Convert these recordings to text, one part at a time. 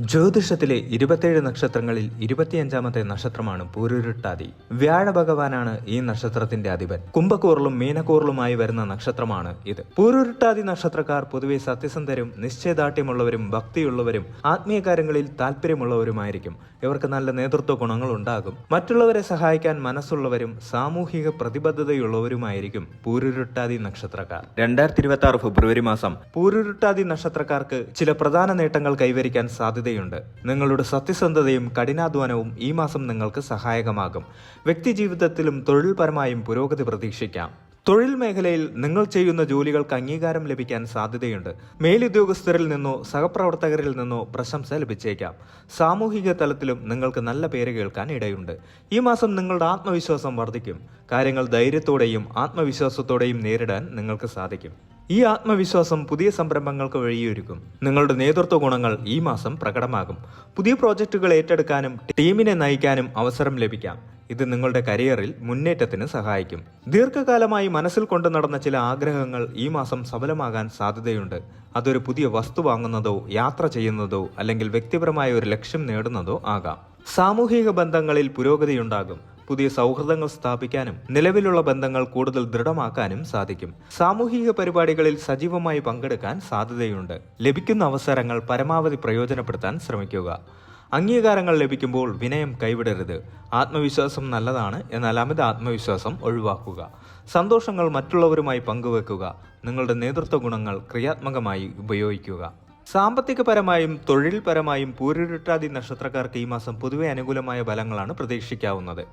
ജ്യോതിഷത്തിലെ ഇരുപത്തേഴ് നക്ഷത്രങ്ങളിൽ ഇരുപത്തിയഞ്ചാമത്തെ നക്ഷത്രമാണ് പൂരുരുട്ടാതി. വ്യാഴ ഭഗവാനാണ് ഈ നക്ഷത്രത്തിന്റെ അധിപൻ. കുംഭക്കൂറിലും മീനക്കൂറിലുമായി വരുന്ന നക്ഷത്രമാണ് ഇത്. പൂരുരുട്ടാതി നക്ഷത്രക്കാർ പൊതുവെ സത്യസന്ധരും നിശ്ചയദാർഢ്യമുള്ളവരും ഭക്തിയുള്ളവരും ആത്മീയ കാര്യങ്ങളിൽ താല്പര്യമുള്ളവരുമായിരിക്കും ഇവർക്ക് നല്ല നേതൃത്വ ഗുണങ്ങൾ ഉണ്ടാകും. മറ്റുള്ളവരെ സഹായിക്കാൻ മനസ്സുള്ളവരും സാമൂഹിക പ്രതിബദ്ധതയുള്ളവരുമായിരിക്കും പൂരുരുട്ടാതി നക്ഷത്രക്കാർ. രണ്ടായിരത്തി ഇരുപത്തി ഫെബ്രുവരി മാസം പൂരുരുട്ടാതി നക്ഷത്രക്കാർക്ക് ചില പ്രധാന നേട്ടങ്ങൾ കൈവരിക്കാൻ സാധ്യതയുണ്ട് നിങ്ങളുടെ സത്യസന്ധതയും കഠിനാധ്വാനവും ഈ മാസം നിങ്ങൾക്ക് സഹായകമാകും. വ്യക്തിജീവിതത്തിലും തൊഴിൽപരമായും പുരോഗതി പ്രതീക്ഷിക്കാം. തൊഴിൽ മേഖലയിൽ നിങ്ങൾ ചെയ്യുന്ന ജോലികൾക്ക് അംഗീകാരം ലഭിക്കാൻ സാധ്യതയുണ്ട്. മേലുദ്യോഗസ്ഥരിൽ നിന്നോ സഹപ്രവർത്തകരിൽ നിന്നോ പ്രശംസ ലഭിച്ചേക്കാം. സാമൂഹിക തലത്തിലും നിങ്ങൾക്ക് നല്ല പേര് കേൾക്കാൻ ഇടയുണ്ട്. ഈ മാസം നിങ്ങളുടെ ആത്മവിശ്വാസം വർദ്ധിക്കും. കാര്യങ്ങൾ ധൈര്യത്തോടെയും ആത്മവിശ്വാസത്തോടെയും നേരിടാൻ നിങ്ങൾക്ക് സാധിക്കും. ഈ ആത്മവിശ്വാസം പുതിയ സംരംഭങ്ങൾക്ക് വഴിയൊരുക്കും. നിങ്ങളുടെ നേതൃത്വ ഗുണങ്ങൾ ഈ മാസം പ്രകടമാകും. പുതിയ പ്രോജക്റ്റുകൾ ഏറ്റെടുക്കാനും ടീമിനെ നയിക്കാനും അവസരം ലഭിക്കാം. ഇത് നിങ്ങളുടെ കരിയറിൽ മുന്നേറ്റത്തിന് സഹായിക്കും. ദീർഘകാലമായി മനസ്സിൽ കൊണ്ടു നടന്ന ചില ആഗ്രഹങ്ങൾ ഈ മാസം സഫലമാകാൻ സാധ്യതയുണ്ട്. അതൊരു പുതിയ വസ്തു വാങ്ങുന്നതോ യാത്ര ചെയ്യുന്നതോ അല്ലെങ്കിൽ വ്യക്തിപരമായ ഒരു ലക്ഷ്യം നേടുന്നതോ ആകാം. സാമൂഹിക ബന്ധങ്ങളിൽ പുരോഗതിയുണ്ടാകും. പുതിയ സൗഹൃദങ്ങൾ സ്ഥാപിക്കാനും നിലവിലുള്ള ബന്ധങ്ങൾ കൂടുതൽ ദൃഢമാക്കാനും സാധിക്കും. സാമൂഹിക പരിപാടികളിൽ സജീവമായി പങ്കെടുക്കാൻ സാധ്യതയുണ്ട്. ലഭിക്കുന്ന അവസരങ്ങൾ പരമാവധി പ്രയോജനപ്പെടുത്താൻ ശ്രമിക്കുക. അംഗീകാരങ്ങൾ ലഭിക്കുമ്പോൾ വിനയം കൈവിടരുത്. ആത്മവിശ്വാസം നല്ലതാണ് എന്നാൽ അമിത ആത്മവിശ്വാസം ഒഴിവാക്കുക. സന്തോഷങ്ങൾ മറ്റുള്ളവരുമായി പങ്കുവെക്കുക. നിങ്ങളുടെ നേതൃത്വ ഗുണങ്ങൾ ക്രിയാത്മകമായി ഉപയോഗിക്കുക. സാമ്പത്തികപരമായും തൊഴിൽപരമായും പൂരിരുട്ടാതി നക്ഷത്രക്കാർക്ക് ഈ മാസം പൊതുവെ അനുകൂലമായ ഫലങ്ങളാണ് പ്രതീക്ഷിക്കാവുന്നത്.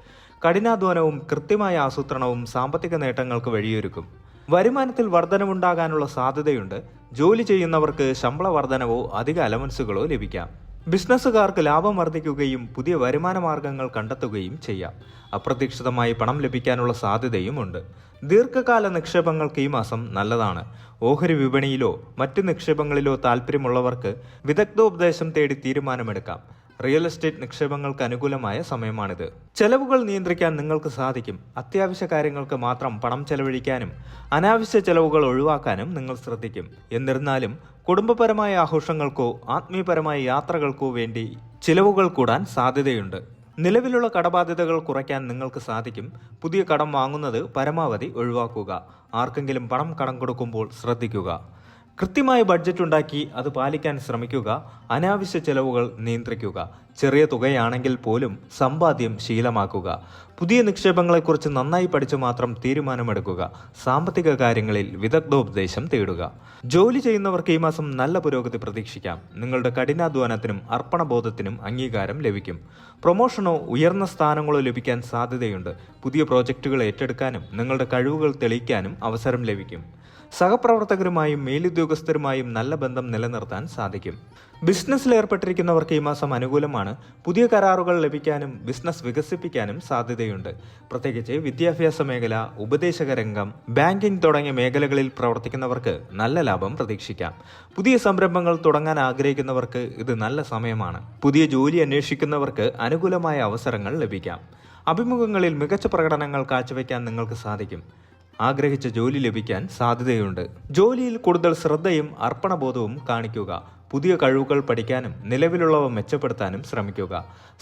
കഠിനാധ്വാനവും കൃത്യമായ ആസൂത്രണവും സാമ്പത്തിക നേട്ടങ്ങൾക്ക് വഴിയൊരുക്കും. വരുമാനത്തിൽ വർധനവുണ്ടാകാനുള്ള സാധ്യതയുണ്ട്. ജോലി ചെയ്യുന്നവർക്ക് ശമ്പള വർധനവോ അധിക അലവൻസുകളോ ലഭിക്കാം. ബിസിനസ്സുകാർക്ക് ലാഭം വർദ്ധിക്കുകയും പുതിയ വരുമാന മാർഗങ്ങൾ കണ്ടെത്തുകയും ചെയ്യാം. അപ്രതീക്ഷിതമായി പണം ലഭിക്കാനുള്ള സാധ്യതയുമുണ്ട് ദീർഘകാല നിക്ഷേപങ്ങൾക്ക് ഈ മാസം നല്ലതാണ്. ഓഹരി വിപണിയിലോ മറ്റ് നിക്ഷേപങ്ങളിലോ താല്പര്യമുള്ളവർക്ക് വിദഗ്ധോപദേശം തേടി തീരുമാനമെടുക്കാം. റിയൽ എസ്റ്റേറ്റ് നിക്ഷേപങ്ങൾക്ക് അനുകൂലമായ സമയമാണിത്. ചെലവുകൾ നിയന്ത്രിക്കാൻ നിങ്ങൾക്ക് സാധിക്കും. അത്യാവശ്യ കാര്യങ്ങൾക്ക് മാത്രം പണം ചെലവഴിക്കാനും അനാവശ്യ ചെലവുകൾ ഒഴിവാക്കാനും നിങ്ങൾ ശ്രദ്ധിക്കും. എന്നിരുന്നാലും കുടുംബപരമായ ആഘോഷങ്ങൾക്കോ ആത്മീയപരമായ യാത്രകൾക്കോ വേണ്ടി ചിലവുകൾ കൂടാൻ സാധ്യതയുണ്ട്. നിലവിലുള്ള കടബാധ്യതകൾ കുറയ്ക്കാൻ നിങ്ങൾക്ക് സാധിക്കും. പുതിയ കടം വാങ്ങുന്നത് പരമാവധി ഒഴിവാക്കുക. ആർക്കെങ്കിലും പണം കടം കൊടുക്കുമ്പോൾ ശ്രദ്ധിക്കുക. കൃത്യമായ ബഡ്ജറ്റ് ഉണ്ടാക്കി അത് പാലിക്കാൻ ശ്രമിക്കുക അനാവശ്യ ചെലവുകൾ നിയന്ത്രിക്കുക ചെറിയ തുകയാണെങ്കിൽ പോലും സമ്പാദ്യം ശീലമാക്കുക. പുതിയ നിക്ഷേപങ്ങളെക്കുറിച്ച് നന്നായി പഠിച്ചു മാത്രം തീരുമാനമെടുക്കുക സാമ്പത്തിക കാര്യങ്ങളിൽ വിദഗ്ധോപദേശം തേടുക. ജോലി ചെയ്യുന്നവർക്ക് ഈ മാസം നല്ല പുരോഗതി പ്രതീക്ഷിക്കാം. നിങ്ങളുടെ കഠിനാധ്വാനത്തിനും അർപ്പണബോധത്തിനും അംഗീകാരം ലഭിക്കും. പ്രൊമോഷനോ ഉയർന്ന സ്ഥാനങ്ങളോ ലഭിക്കാൻ സാധ്യതയുണ്ട്. പുതിയ പ്രോജക്റ്റുകൾ ഏറ്റെടുക്കാനും നിങ്ങളുടെ കഴിവുകൾ തെളിയിക്കാനും അവസരം ലഭിക്കും. സഹപ്രവർത്തകരുമായും മേലുദ്യോഗസ്ഥരുമായും നല്ല ബന്ധം നിലനിർത്താൻ സാധിക്കും. ബിസിനസ്സിൽ ഏർപ്പെട്ടിരിക്കുന്നവർക്ക് ഈ മാസം അനുകൂലമാണ്. പുതിയ കരാറുകൾ ലഭിക്കാനും ബിസിനസ് വികസിപ്പിക്കാനും സാധ്യതയുണ്ട്. പ്രത്യേകിച്ച് വിദ്യാഭ്യാസ മേഖല ഉപദേശക രംഗം ബാങ്കിംഗ് തുടങ്ങിയ മേഖലകളിൽ പ്രവർത്തിക്കുന്നവർക്ക് നല്ല ലാഭം പ്രതീക്ഷിക്കാം. പുതിയ സംരംഭങ്ങൾ തുടങ്ങാൻ ആഗ്രഹിക്കുന്നവർക്ക് ഇത് നല്ല സമയമാണ്. പുതിയ ജോലി അന്വേഷിക്കുന്നവർക്ക് അനുകൂലമായ അവസരങ്ങൾ ലഭിക്കാം. അഭിമുഖങ്ങളിൽ മികച്ച പ്രകടനങ്ങൾ കാഴ്ചവെക്കാൻ നിങ്ങൾക്ക് സാധിക്കും. ആഗ്രഹിച്ച ജോലി ലഭിക്കാൻ സാധ്യതയുണ്ട്. ജോലിയിൽ കൂടുതൽ ശ്രദ്ധയും അർപ്പണബോധവും കാണിക്കുക പുതിയ കഴിവുകൾ പഠിക്കാനും നിലവിലുള്ളവ മെച്ചപ്പെടുത്താനും ശ്രമിക്കുക.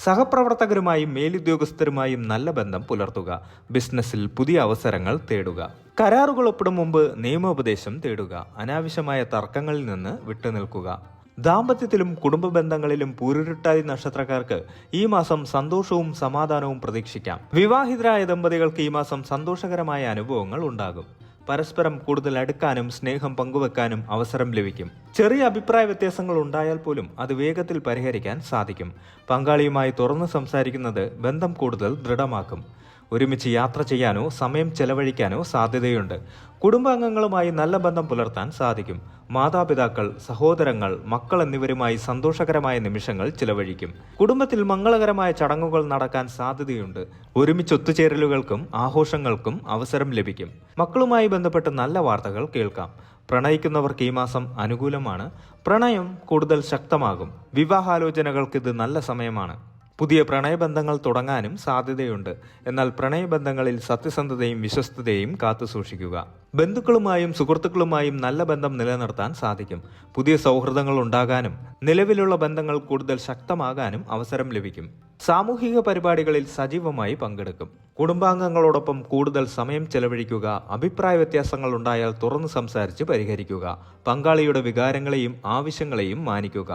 സഹപ്രവർത്തകരുമായും മേലുദ്യോഗസ്ഥരുമായും നല്ല ബന്ധം പുലർത്തുക. ബിസിനസ്സിൽ പുതിയ അവസരങ്ങൾ തേടുക. കരാറുകൾ ഒപ്പിടും മുമ്പ് നിയമോപദേശം തേടുക. അനാവശ്യമായ തർക്കങ്ങളിൽ നിന്ന് വിട്ടുനിൽക്കുക. ദാമ്പത്യത്തിലും കുടുംബ ബന്ധങ്ങളിലും പൂരുരുട്ടാതി നക്ഷത്രക്കാർക്ക് ഈ മാസം സന്തോഷവും സമാധാനവും പ്രതീക്ഷിക്കാം. വിവാഹിതരായ ദമ്പതികൾക്ക് ഈ മാസം സന്തോഷകരമായ അനുഭവങ്ങൾ ഉണ്ടാകും. പരസ്പരം കൂടുതൽ അടുക്കാനും സ്നേഹം പങ്കുവെക്കാനും അവസരം ലഭിക്കും. ചെറിയ അഭിപ്രായ വ്യത്യാസങ്ങൾ ഉണ്ടായാൽ പോലും അത് വേഗത്തിൽ പരിഹരിക്കാൻ സാധിക്കും. പങ്കാളിയുമായി തുറന്ന് സംസാരിക്കുന്നത് ബന്ധം കൂടുതൽ ദൃഢമാക്കും. ഒരുമിച്ച് യാത്ര ചെയ്യാനോ സമയം ചെലവഴിക്കാനോ സാധ്യതയുണ്ട്. കുടുംബാംഗങ്ങളുമായി നല്ല ബന്ധം പുലർത്താൻ സാധിക്കും. മാതാപിതാക്കൾ സഹോദരങ്ങൾ മക്കൾ എന്നിവരുമായി സന്തോഷകരമായ നിമിഷങ്ങൾ ചിലവഴിക്കും. കുടുംബത്തിൽ മംഗളകരമായ ചടങ്ങുകൾ നടക്കാൻ സാധ്യതയുണ്ട്. ഒരുമിച്ച് ഒത്തുചേരലുകൾക്കും ആഘോഷങ്ങൾക്കും അവസരം ലഭിക്കും. മക്കളുമായി ബന്ധപ്പെട്ട് നല്ല വാർത്തകൾ കേൾക്കാം. പ്രണയിക്കുന്നവർക്ക് ഈ മാസം അനുകൂലമാണ്. പ്രണയം കൂടുതൽ ശക്തമാകും. വിവാഹാലോചനകൾക്ക് ഇത് നല്ല സമയമാണ്. പുതിയ പ്രണയബന്ധങ്ങൾ തുടങ്ങാനും സാധ്യതയുണ്ട്. എന്നാൽ പ്രണയബന്ധങ്ങളിൽ സത്യസന്ധതയും വിശ്വസ്തതയും കാത്തുസൂക്ഷിക്കുക ബന്ധുക്കളുമായും സുഹൃത്തുക്കളുമായും നല്ല ബന്ധം നിലനിർത്താൻ സാധിക്കും. പുതിയ സൗഹൃദങ്ങൾ ഉണ്ടാകാനും നിലവിലുള്ള ബന്ധങ്ങൾ കൂടുതൽ ശക്തമാകാനും അവസരം ലഭിക്കും. സാമൂഹിക പരിപാടികളിൽ സജീവമായി പങ്കെടുക്കും. കുടുംബാംഗങ്ങളോടൊപ്പം കൂടുതൽ സമയം ചെലവഴിക്കുക അഭിപ്രായ വ്യത്യാസങ്ങൾ ഉണ്ടായാൽ തുറന്നു സംസാരിച്ച് പരിഹരിക്കുക പങ്കാളിയുടെ വികാരങ്ങളെയും ആവശ്യങ്ങളെയും മാനിക്കുക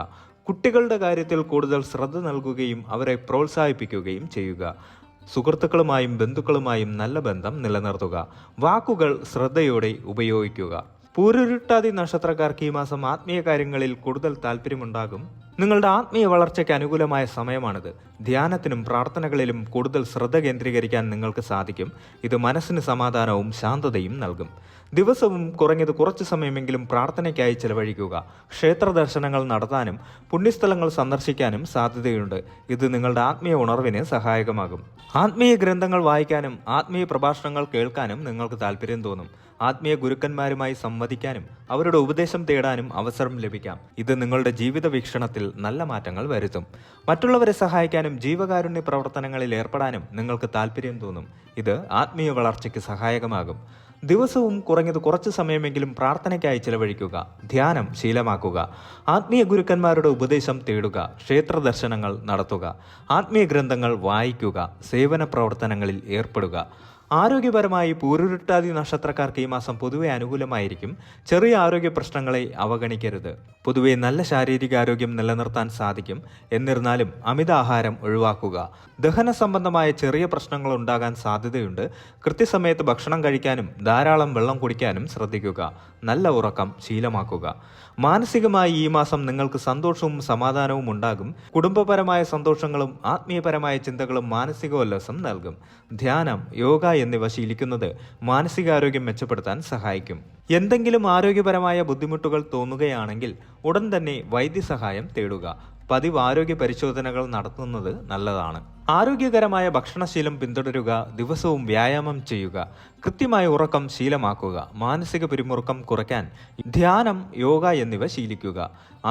കുട്ടികളുടെ കാര്യത്തിൽ കൂടുതൽ ശ്രദ്ധ നൽകുകയും അവരെ പ്രോത്സാഹിപ്പിക്കുകയും ചെയ്യുക. സുഹൃത്തുക്കളുമായും ബന്ധുക്കളുമായും നല്ല ബന്ധം നിലനിർത്തുക. വാക്കുകൾ ശ്രദ്ധയോടെ ഉപയോഗിക്കുക. പൂരുരുട്ടാതി നക്ഷത്രക്കാർക്ക് ഈ മാസം ആത്മീയ കാര്യങ്ങളിൽ കൂടുതൽ താല്പര്യമുണ്ടാകും. നിങ്ങളുടെ ആത്മീയ വളർച്ചയ്ക്ക് അനുകൂലമായ സമയമാണിത്. ധ്യാനത്തിനും പ്രാർത്ഥനകളിലും കൂടുതൽ ശ്രദ്ധ കേന്ദ്രീകരിക്കാൻ നിങ്ങൾക്ക് സാധിക്കും. ഇത് മനസ്സിന് സമാധാനവും ശാന്തതയും നൽകും. ദിവസവും കുറഞ്ഞത് കുറച്ച് സമയമെങ്കിലും പ്രാർത്ഥനയ്ക്കായി ചെലവഴിക്കുക. ക്ഷേത്ര ദർശനങ്ങൾ നടത്താനും പുണ്യസ്ഥലങ്ങൾ സന്ദർശിക്കാനും സാധ്യതയുണ്ട്. ഇത് നിങ്ങളുടെ ആത്മീയ ഉണർവിന് സഹായകമാകും. ആത്മീയ ഗ്രന്ഥങ്ങൾ വായിക്കാനും ആത്മീയ പ്രഭാഷണങ്ങൾ കേൾക്കാനും നിങ്ങൾക്ക് താല്പര്യം തോന്നും. ആത്മീയ ഗുരുക്കന്മാരുമായി സംവദിക്കാനും അവരുടെ ഉപദേശം തേടാനും അവസരം ലഭിക്കാം. ഇത് നിങ്ങളുടെ ജീവിത വീക്ഷണത്തിൽ നല്ല മാറ്റങ്ങൾ വരുത്തും. മറ്റുള്ളവരെ സഹായിക്കാനും ജീവകാരുണ്യ പ്രവർത്തനങ്ങളിൽ ഏർപ്പെടാനും നിങ്ങൾക്ക് താല്പര്യം തോന്നും. ഇത് ആത്മീയ വളർച്ചയ്ക്ക് സഹായകമാകും. ദിവസവും കുറഞ്ഞത് കുറച്ച് സമയമെങ്കിലും പ്രാർത്ഥനയ്ക്കായി ചിലവഴിക്കുക ധ്യാനം ശീലമാക്കുക ആത്മീയ ഗുരുക്കന്മാരുടെ ഉപദേശം തേടുക ക്ഷേത്ര ദർശനങ്ങൾ നടത്തുക ആത്മീയ ഗ്രന്ഥങ്ങൾ വായിക്കുക സേവന പ്രവർത്തനങ്ങളിൽ ഏർപ്പെടുക. ആരോഗ്യപരമായി പൂരുരുട്ടാതി നക്ഷത്രക്കാർക്ക് ഈ മാസം പൊതുവെ അനുകൂലമായിരിക്കും. ചെറിയ ആരോഗ്യ പ്രശ്നങ്ങളെ അവഗണിക്കരുത്. പൊതുവെ നല്ല ശാരീരിക ആരോഗ്യം നിലനിർത്താൻ സാധിക്കും. എന്നിരുന്നാലും അമിത ആഹാരം ഒഴിവാക്കുക. ദഹന സംബന്ധമായ ചെറിയ പ്രശ്നങ്ങൾ ഉണ്ടാകാൻ സാധ്യതയുണ്ട്. കൃത്യസമയത്ത് ഭക്ഷണം കഴിക്കാനും ധാരാളം വെള്ളം കുടിക്കാനും ശ്രദ്ധിക്കുക. നല്ല ഉറക്കം ശീലമാക്കുക. മാനസികമായി ഈ മാസം നിങ്ങൾക്ക് സന്തോഷവും സമാധാനവും ഉണ്ടാകും. കുടുംബപരമായ സന്തോഷങ്ങളും ആത്മീയപരമായ ചിന്തകളും മാനസികോല്ലാസം നൽകും. ധ്യാനം യോഗ എന്നിവ ശീലിക്കുന്നത് മാനസികാരോഗ്യം മെച്ചപ്പെടുത്താൻ സഹായിക്കും. എന്തെങ്കിലും ആരോഗ്യപരമായ ബുദ്ധിമുട്ടുകൾ തോന്നുകയാണെങ്കിൽ ഉടൻ തന്നെ വൈദ്യസഹായം തേടുക. പതിവ് ആരോഗ്യ പരിശോധനകൾ നടത്തുന്നത് നല്ലതാണ്. ആരോഗ്യകരമായ ഭക്ഷണശീലം പിന്തുടരുക ദിവസവും വ്യായാമം ചെയ്യുക കൃത്യമായ ഉറക്കം ശീലമാക്കുക മാനസിക പിരിമുറുക്കം കുറയ്ക്കാൻ ധ്യാനം യോഗ എന്നിവ ശീലിക്കുക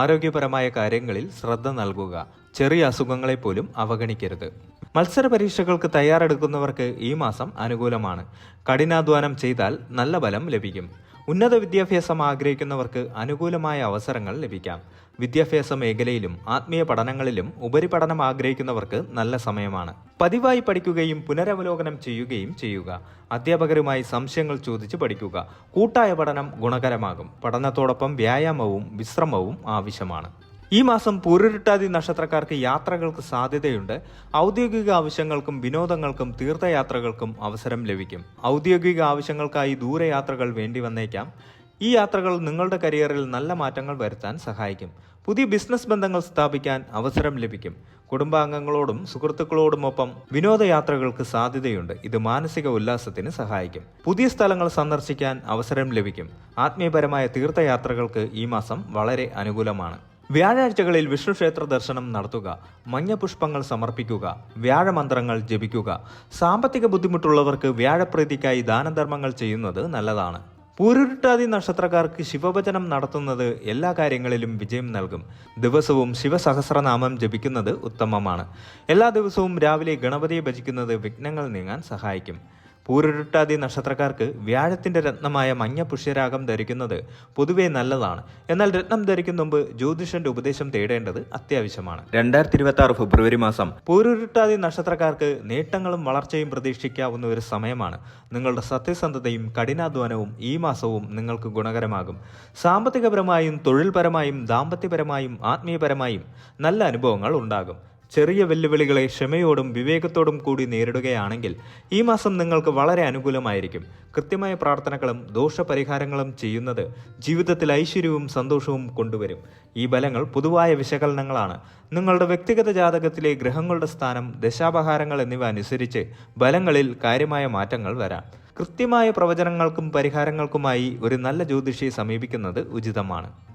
ആരോഗ്യപരമായ കാര്യങ്ങളിൽ ശ്രദ്ധ നൽകുക ചെറിയ അസുഖങ്ങളെപ്പോലും അവഗണിക്കരുത്. മത്സര പരീക്ഷകൾക്ക് തയ്യാറെടുക്കുന്നവർക്ക് ഈ മാസം അനുകൂലമാണ്. കഠിനാധ്വാനം ചെയ്താൽ നല്ല ഫലം ലഭിക്കും. ഉന്നത വിദ്യാഭ്യാസം ആഗ്രഹിക്കുന്നവർക്ക് അനുകൂലമായ അവസരങ്ങൾ ലഭിക്കാം. വിദ്യാഭ്യാസ മേഖലയിലും ആത്മീയ പഠനങ്ങളിലും ഉപരിപഠനം ആഗ്രഹിക്കുന്നവർക്ക് നല്ല സമയമാണ്. പതിവായി പഠിക്കുകയും പുനരവലോകനം ചെയ്യുകയും ചെയ്യുക. അധ്യാപകരുമായി സംശയങ്ങൾ ചോദിച്ച് പഠിക്കുക. കൂട്ടായ പഠനം ഗുണകരമാകും. പഠനത്തോടൊപ്പം വ്യായാമവും വിശ്രമവും ആവശ്യമാണ്. ഈ മാസം പൂരുരുട്ടാതി നക്ഷത്രക്കാർക്ക് യാത്രകൾക്ക് സാധ്യതയുണ്ട്. ഔദ്യോഗിക ആവശ്യങ്ങൾക്കും വിനോദങ്ങൾക്കും തീർത്ഥയാത്രകൾക്കും അവസരം ലഭിക്കും. ഔദ്യോഗിക ആവശ്യങ്ങൾക്കായി ദൂരയാത്രകൾ വേണ്ടി വന്നേക്കാം. ഈ യാത്രകൾ നിങ്ങളുടെ കരിയറിൽ നല്ല മാറ്റങ്ങൾ വരുത്താൻ സഹായിക്കും. പുതിയ ബിസിനസ് ബന്ധങ്ങൾ സ്ഥാപിക്കാൻ അവസരം ലഭിക്കും. കുടുംബാംഗങ്ങളോടും സുഹൃത്തുക്കളോടുമൊപ്പം വിനോദയാത്രകൾക്ക് സാധ്യതയുണ്ട്. ഇത് മാനസിക ഉല്ലാസത്തിന് സഹായിക്കും. പുതിയ സ്ഥലങ്ങൾ സന്ദർശിക്കാൻ അവസരം ലഭിക്കും. ആത്മീയപരമായ തീർത്ഥയാത്രകൾക്ക് ഈ മാസം വളരെ അനുകൂലമാണ്. വ്യാഴാഴ്ചകളിൽ വിഷ്ണുക്ഷേത്ര ദർശനം നടത്തുക മഞ്ഞപുഷ്പങ്ങൾ സമർപ്പിക്കുക വ്യാഴമന്ത്രങ്ങൾ ജപിക്കുക. സാമ്പത്തിക ബുദ്ധിമുട്ടുള്ളവർക്ക് വ്യാഴപ്രീതിക്കായി ദാനധർമ്മങ്ങൾ ചെയ്യുന്നത് നല്ലതാണ്. പൂരുരുട്ടാതി നക്ഷത്രക്കാർക്ക് ശിവഭജനം നടത്തുന്നത് എല്ലാ കാര്യങ്ങളിലും വിജയം നൽകും. ദിവസവും ശിവസഹസ്രനാമം ജപിക്കുന്നത് ഉത്തമമാണ്. എല്ലാ ദിവസവും രാവിലെ ഗണപതിയെ ഭജിക്കുന്നത് വിഘ്നങ്ങൾ നീങ്ങാൻ സഹായിക്കും. പൂരുരുട്ടാതി നക്ഷത്രക്കാർക്ക് വ്യാഴത്തിന്റെ രത്നമായ മഞ്ഞ പുഷ്യരാഗം ധരിക്കുന്നത് പൊതുവേ നല്ലതാണ്. എന്നാൽ രത്നം ധരിക്കും മുമ്പ് ജ്യോതിഷന്റെ ഉപദേശം തേടേണ്ടത് അത്യാവശ്യമാണ്. രണ്ടായിരത്തി ഇരുപത്തി ആറ് ഫെബ്രുവരി മാസം. പൂരുരുട്ടാതി നക്ഷത്രക്കാർക്ക് നേട്ടങ്ങളും വളർച്ചയും പ്രതീക്ഷിക്കാവുന്ന ഒരു സമയമാണ്. നിങ്ങളുടെ സത്യസന്ധതയും കഠിനാധ്വാനവും ഈ മാസവും നിങ്ങൾക്ക് ഗുണകരമാകും. സാമ്പത്തികപരമായും തൊഴിൽപരമായും ദാമ്പത്യപരമായും ആത്മീയപരമായും നല്ല അനുഭവങ്ങൾ ഉണ്ടാകും. ചെറിയ വെല്ലുവിളികളെ ക്ഷമയോടും വിവേകത്തോടും കൂടി നേരിടുകയാണെങ്കിൽ ഈ മാസം നിങ്ങൾക്ക് വളരെ അനുകൂലമായിരിക്കും. കൃത്യമായ പ്രാർത്ഥനകളും ദോഷപരിഹാരങ്ങളും ചെയ്യുന്നത് ജീവിതത്തിൽ ഐശ്വര്യവും സന്തോഷവും കൊണ്ടുവരും. ഈ ബലങ്ങൾ പൊതുവായ വിശകലനങ്ങളാണ്. നിങ്ങളുടെ വ്യക്തിഗത ജാതകത്തിലെ ഗ്രഹങ്ങളുടെ സ്ഥാനം ദശാപഹാരങ്ങൾ എന്നിവ അനുസരിച്ച് ബലങ്ങളിൽ കാര്യമായ മാറ്റങ്ങൾ വരാം. കൃത്യമായ പ്രവചനങ്ങൾക്കും പരിഹാരങ്ങൾക്കുമായി ഒരു നല്ല ജ്യോതിഷിയെ സമീപിക്കുന്നത് ഉചിതമാണ്.